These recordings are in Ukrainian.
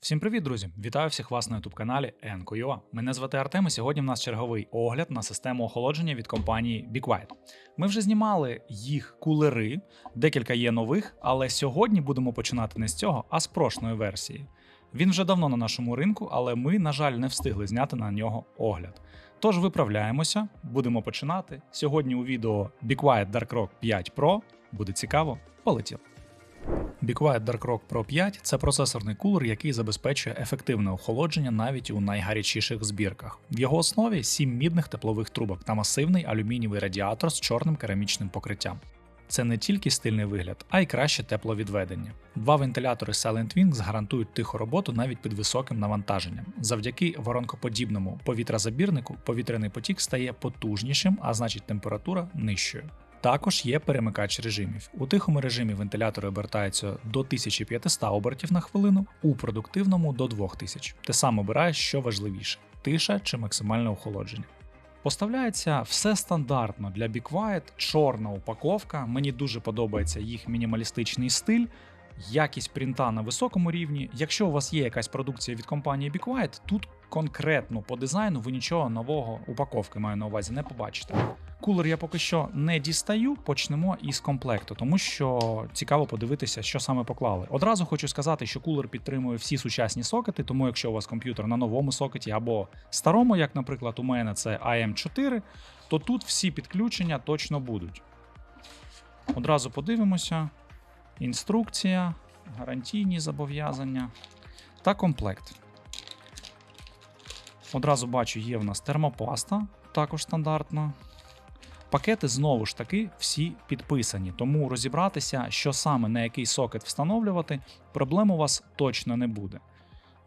Всім привіт, друзі! Вітаю всіх вас на youtube каналі Enco.ua. Мене звати Артем, і сьогодні в нас черговий огляд на систему охолодження від компанії Be Quiet. Ми вже знімали їх кулери, декілька є нових, але сьогодні будемо починати не з цього, а з прошної версії. Він вже давно на нашому ринку, але ми, на жаль, не встигли зняти на нього огляд. Тож виправляємося, будемо починати. Сьогодні у відео Be Quiet Dark Rock 5 Pro. Буде цікаво, полетіло. Be Quiet Dark Rock Pro 5 це процесорний кулер, який забезпечує ефективне охолодження навіть у найгарячіших збірках. В його основі 7 мідних теплових трубок та масивний алюмінієвий радіатор з чорним керамічним покриттям. Це не тільки стильний вигляд, а й краще тепловідведення. Два вентилятори Silent Wings гарантують тиху роботу навіть під високим навантаженням. Завдяки воронкоподібному повітрозабірнику повітряний потік стає потужнішим, а значить температура нижчою. Також є перемикач режимів. У тихому режимі вентилятори обертаються до 1500 обертів на хвилину, у продуктивному до 2000. Ти сам обираєш, що важливіше: тиша чи максимальне охолодження. Поставляється все стандартно для Be чорна упаковка. Мені дуже подобається їх мінімалістичний стиль. Якість принта на високому рівні. Якщо у вас є якась продукція від компанії Be Quiet, тут конкретно по дизайну ви нічого нового упаковки маю на увазі не побачите. Кулер я поки що не дістаю, почнемо із комплекту, тому що цікаво подивитися, що саме поклали. Одразу хочу сказати, що кулер підтримує всі сучасні сокети, тому якщо у вас комп'ютер на новому сокеті або старому, як, наприклад, у мене це AM4, то тут всі підключення точно будуть. Одразу подивимося: інструкція, гарантійні зобов'язання та комплект. Одразу бачу, є в нас термопаста, також стандартна. Пакети знову ж таки всі підписані, тому розібратися, що саме на який сокет встановлювати, проблем у вас точно не буде.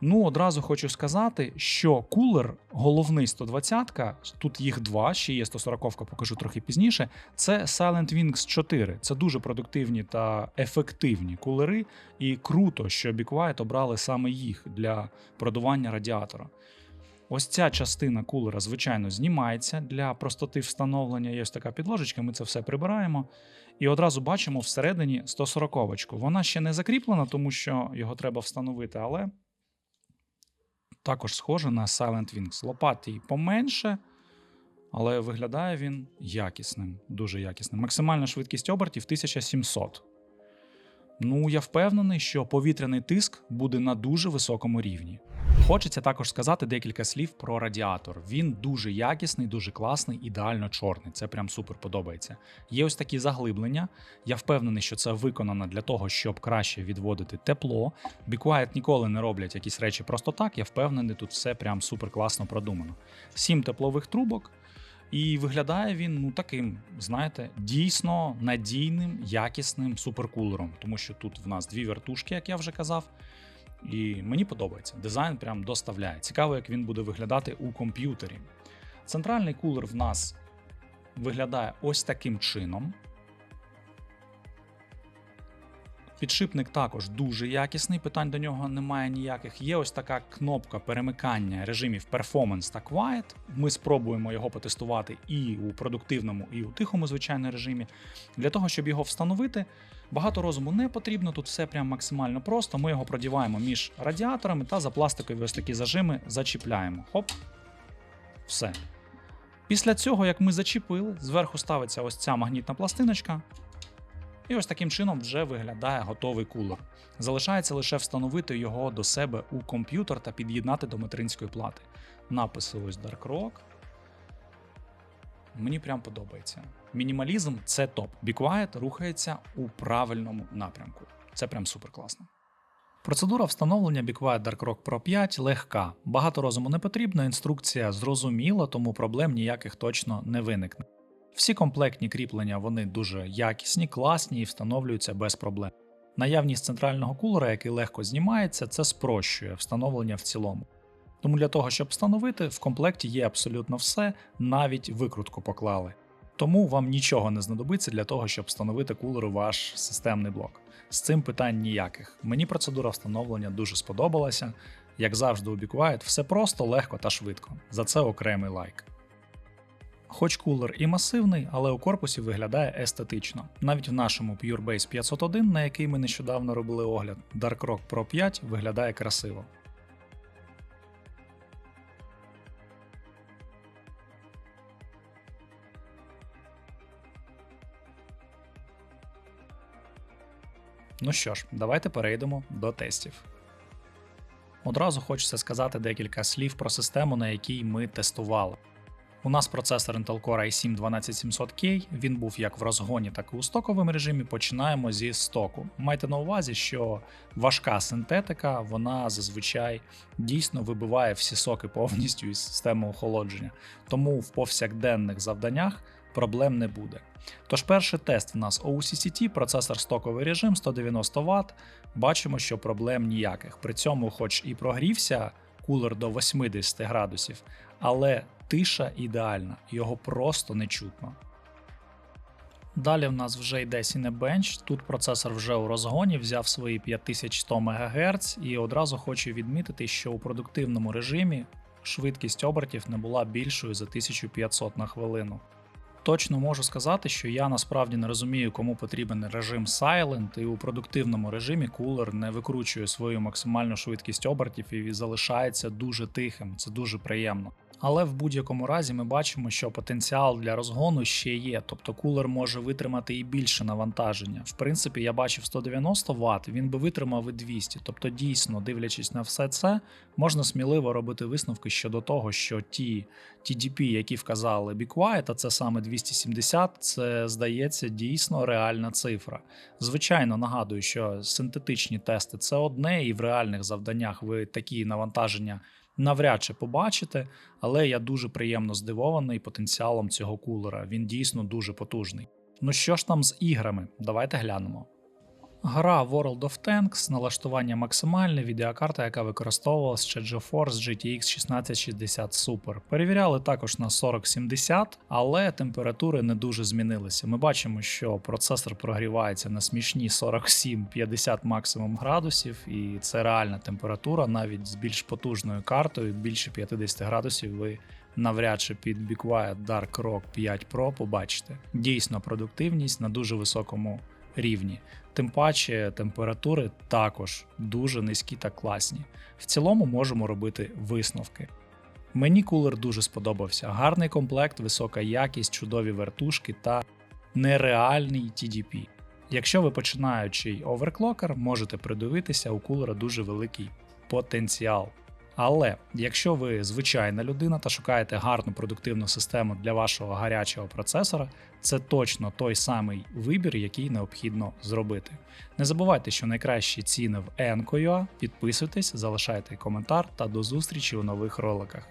Ну, одразу хочу сказати, що кулер, головний 120-ка, тут їх два, ще є 140-ка, покажу трохи пізніше. Це Silent Wings 4. Це дуже продуктивні та ефективні кулери, і круто, що Be Quiet обрали саме їх для продування радіатора. Ось ця частина кулера, звичайно, знімається для простоти встановлення. Є ось така підложечка, ми це все прибираємо. І одразу бачимо всередині 140-очку. Вона ще не закріплена, тому що його треба встановити, але також схоже на Silent Wings. Лопат її поменше, але виглядає він якісним, дуже якісним. Максимальна швидкість обертів 1700. Ну, я впевнений, що повітряний тиск буде на дуже високому рівні. Хочеться також сказати декілька слів про радіатор. Він дуже якісний, дуже класний, ідеально чорний. Це прям супер подобається. Є ось такі заглиблення. Я впевнений, що це виконано для того, щоб краще відводити тепло. Be Quiet ніколи не роблять якісь речі просто так. Я впевнений, тут все прям супер класно продумано. Сім теплових трубок. І виглядає він ну таким, знаєте, дійсно надійним, якісним суперкулером, тому що тут в нас дві вертушки, як я вже казав. І мені подобається. Дизайн прям доставляє. Цікаво, як він буде виглядати у комп'ютері. Центральний кулер в нас виглядає ось таким чином. Підшипник також дуже якісний, питань до нього немає ніяких. Є ось така кнопка перемикання режимів Performance та Quiet. Ми спробуємо його потестувати і у продуктивному, і у тихому, звичайно, режимі. Для того, щоб його встановити, багато розуму не потрібно. Тут все прям максимально просто. Ми його продіваємо між радіаторами та за пластикові ось такі зажими зачіпляємо. Хоп. Все. Після цього, як ми зачепили, зверху ставиться ось ця магнітна пластиночка. І ось таким чином вже виглядає готовий кулер. Залишається лише встановити його до себе у комп'ютер та під'єднати до материнської плати. Написи ось Dark Rock. Мені прям подобається. Мінімалізм це топ. Be Quiet рухається у правильному напрямку. Це прям супер класно. Процедура встановлення Be Quiet Dark Rock Pro 5 легка. Багато розуму не потрібно, інструкція зрозуміла, тому проблем ніяких точно не виникне. Всі комплектні кріплення вони дуже якісні, класні і встановлюються без проблем. Наявність центрального кулера, який легко знімається, це спрощує встановлення в цілому. Тому для того, щоб встановити, в комплекті є абсолютно все, навіть викрутку поклали. Тому вам нічого не знадобиться для того, щоб встановити кулер у ваш системний блок. З цим питань ніяких. Мені процедура встановлення дуже сподобалася. Як завжди у Be Quiet, все просто, легко та швидко. За це окремий лайк. Хоч кулер і масивний, але у корпусі виглядає естетично. Навіть в нашому PureBase 501, на який ми нещодавно робили огляд, Dark Rock Pro 5 виглядає красиво. Ну що ж, давайте перейдемо до тестів. Одразу хочеться сказати декілька слів про систему, на якій ми тестували. У нас процесор Intel Core i7 12700K, він був як в розгоні, так і у стоковому режимі. Починаємо зі стоку. Майте на увазі, що важка синтетика, вона зазвичай дійсно вибиває всі соки повністю із системи охолодження. Тому в повсякденних завданнях проблем не буде. Тож перший тест в нас OCCT, процесор стоковий режим 190 Вт. Бачимо, що проблем ніяких. При цьому, хоч і прогрівся кулер до 80 градусів, але тиша ідеальна, його просто не чутно. Далі в нас вже йде Cinebench, тут процесор вже у розгоні взяв свої 5100 МГц, і одразу хочу відмітити, що у продуктивному режимі швидкість обертів не була більшою за 1500 на хвилину. Точно можу сказати, що я насправді не розумію, кому потрібен режим Silent, і у продуктивному режимі кулер не викручує свою максимальну швидкість обертів і залишається дуже тихим. Це дуже приємно. Але в будь-якому разі ми бачимо, що потенціал для розгону ще є, тобто кулер може витримати і більше навантаження. В принципі, я бачив 190 Вт, він би витримав і 200. Тобто, дійсно, дивлячись на все це, можна сміливо робити висновки щодо того, що ті TDP, які вказали Be Quiet, а це саме 270, це здається дійсно реальна цифра. Звичайно, нагадую, що синтетичні тести це одне, і в реальних завданнях ви такі навантаження навряд чи побачите, але я дуже приємно здивований потенціалом цього кулера. Він дійсно дуже потужний. Ну що ж там з іграми? Давайте глянемо. Гра World of Tanks, налаштування максимальне, відеокарта, яка використовувалась ще GeForce GTX 1660 Super. Перевіряли також на 4070, але температури не дуже змінилися. Ми бачимо, що процесор прогрівається на смішні 47-50 максимум градусів, і це реальна температура, навіть з більш потужною картою, більше 50 градусів ви навряд чи під Be Quiet Dark Rock 5 Pro побачите. Дійсно продуктивність на дуже високому рівні. Тим паче температури також дуже низькі та класні. В цілому можемо робити висновки. Мені кулер дуже сподобався. Гарний комплект, висока якість, чудові вертушки та нереальний TDP. Якщо ви починаючий оверклокер, можете придивитися, у кулера дуже великий потенціал. Але якщо ви звичайна людина та шукаєте гарну продуктивну систему для вашого гарячого процесора, це точно той самий вибір, який необхідно зробити. Не забувайте, що найкращі ціни в Enco.ua, Підписуйтесь, залишайте коментар та до зустрічі у нових роликах.